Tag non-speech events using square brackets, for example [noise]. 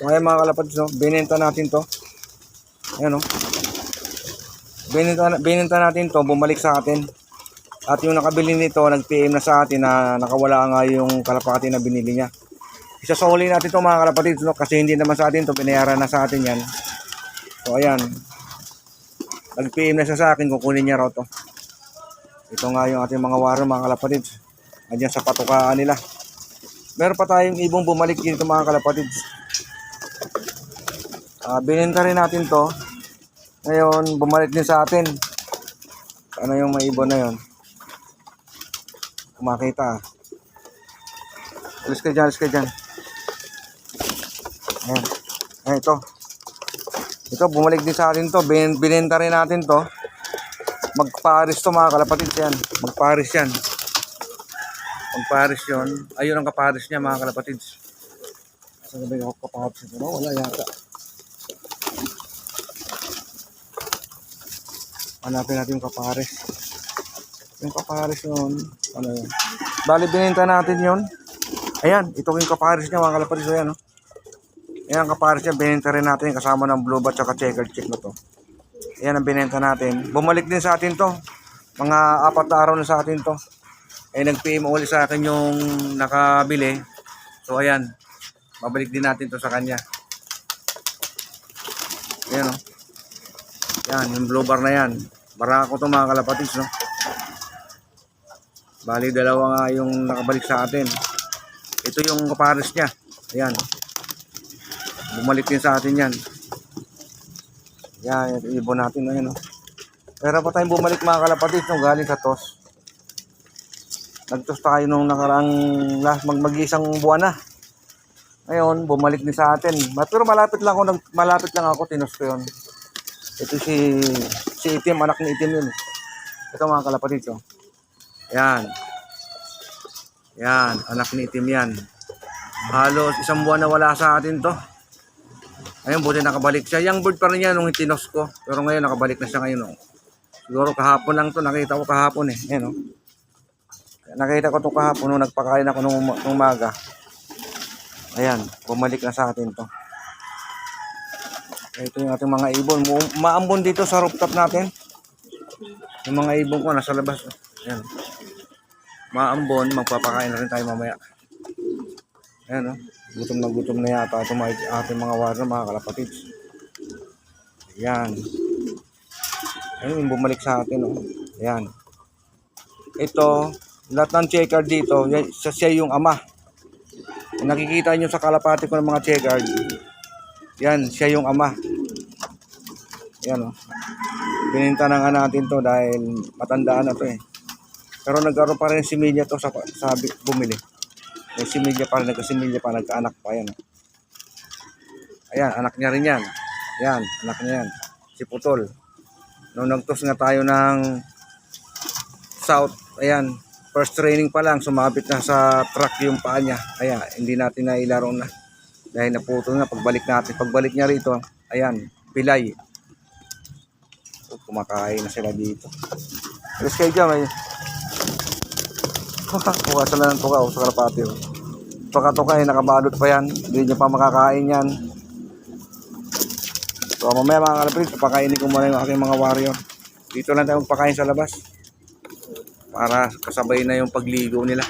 So ngayon mga kalapatids, no, binenta natin to. Ayan o. Binenta, binenta natin to, bumalik sa atin. At yung nakabili nito, nag-PM na sa atin na nakawala nga yung kalapati na binili niya. Isasoli natin to mga kalapatids, no, kasi hindi naman sa atin to, binayaran na sa atin yan. So ayan. Nag-PM na siya sa akin, kukunin niya raw to. Ito nga yung ating mga waro mga kalapatids. Andiyan sa patukaan nila. Meron pa tayong ibong bumalik dito mga kalapatids. Ah, binenta rin natin to. Ngayon, bumalik din sa atin. Ano yung may ibon na yon? Kumakita. Alis ka dyan, alis ka dyan. Ayan. Ayan, ito. Ito, bumalik din sa atin to. Bin, binenta rin natin to. Magparis to mga kalapatids yan. Magparis yan. Magparis yun. Ayun ang kaparis niya mga ba yung kaparis nito? No, wala yata. Hanapin natin yung kaparis. Yung kaparis yun. Ano yun? Bali, binenta natin yun. Ayan, ito yung kaparis niya mga kalapatids. So, Ayan, oh. Ayan ang kaparis niya. Binenta rin natin kasama ng blue bat at checkered check na to. Ayan ang binenta natin. Bumalik din sa atin to. Mga apat na araw na sa atin to. Eh, nag-PM ulit sa akin yung nakabili. So, ayan. Babalik din natin to sa kanya. Ayan, o. Yan, yung blue na yan. Barako to mga kalapatids, no? Bali, dalawa nga yung nakabalik sa atin. Ito yung kapares niya. Ayan. Bumalik din sa atin yan. Yan, ibon natin, ayan, no? Pero pa tayong bumalik mga kalapatids, no? Galing sa TOS. Nagtos tayo nung nakarang last mag mag-isang buwan na. Ngayon, bumalik din sa atin. Pero malapit lang ako, malapit lang ako, tinos ko yun. Ito si, si Itim, anak ni Itim yun. Ito mga kalapatid ko. Yan. Yan, anak ni Itim yan. Halos isang buwan na wala sa atin to. Ayun, buti nakabalik siya. Young bird pa rin yan nung itinos ko. Pero ngayon, nakabalik na siya ngayon. Oh. Siguro kahapon lang to. Nakita ko kahapon eh. Ayan oh. Nakita ko to kahapon nung nagpakain ako nung umaga. Ayan, bumalik na sa atin to. Ito yung ating mga ibon. Maambon dito sa rooftop natin. Yung mga ibon ko nasa labas. Ayan. Maambon, magpapakain na rin tayo mamaya. Ayan oh. Gutom na gutom na yata ito mga ating mga waro, mga kalapatids. Ayan. Ayun, yung bumalik sa atin oh. Ayan. Ito, lahat ng checker dito, siya, yung ama. Nakikita nyo sa kalapati ko ng mga checker, yan, siya yung ama. Yan oh. Bininta na nga natin to dahil matandaan na to eh. Pero nagkaroon pa rin similya to sa, sa bumili. May similya pa rin, nagkasimilya pa, nagkaanak pa yan. oh. Ayan, anak niya rin yan. Yan, anak niya yan. Si Putol. Nung nagtos nga tayo ng South, ayan, first training pa lang, sumabit na sa truck yung paa niya. Kaya hindi natin na ilaro na. Dahil naputol na pagbalik natin. Pagbalik niya rito, ayan, pilay. So, kumakain na sila dito. Alas kayo dyan, may... Mukha [laughs] sila ng tuka oh, sa kalapati. Oh. Tuka-tuka eh, nakabalot pa yan. Hindi niya pa makakain yan. So mamaya mga kalapit, papakainin ko muna yung aking mga warrior. Dito lang tayo magpakain sa labas. Para kasabay na yung pagligo nila.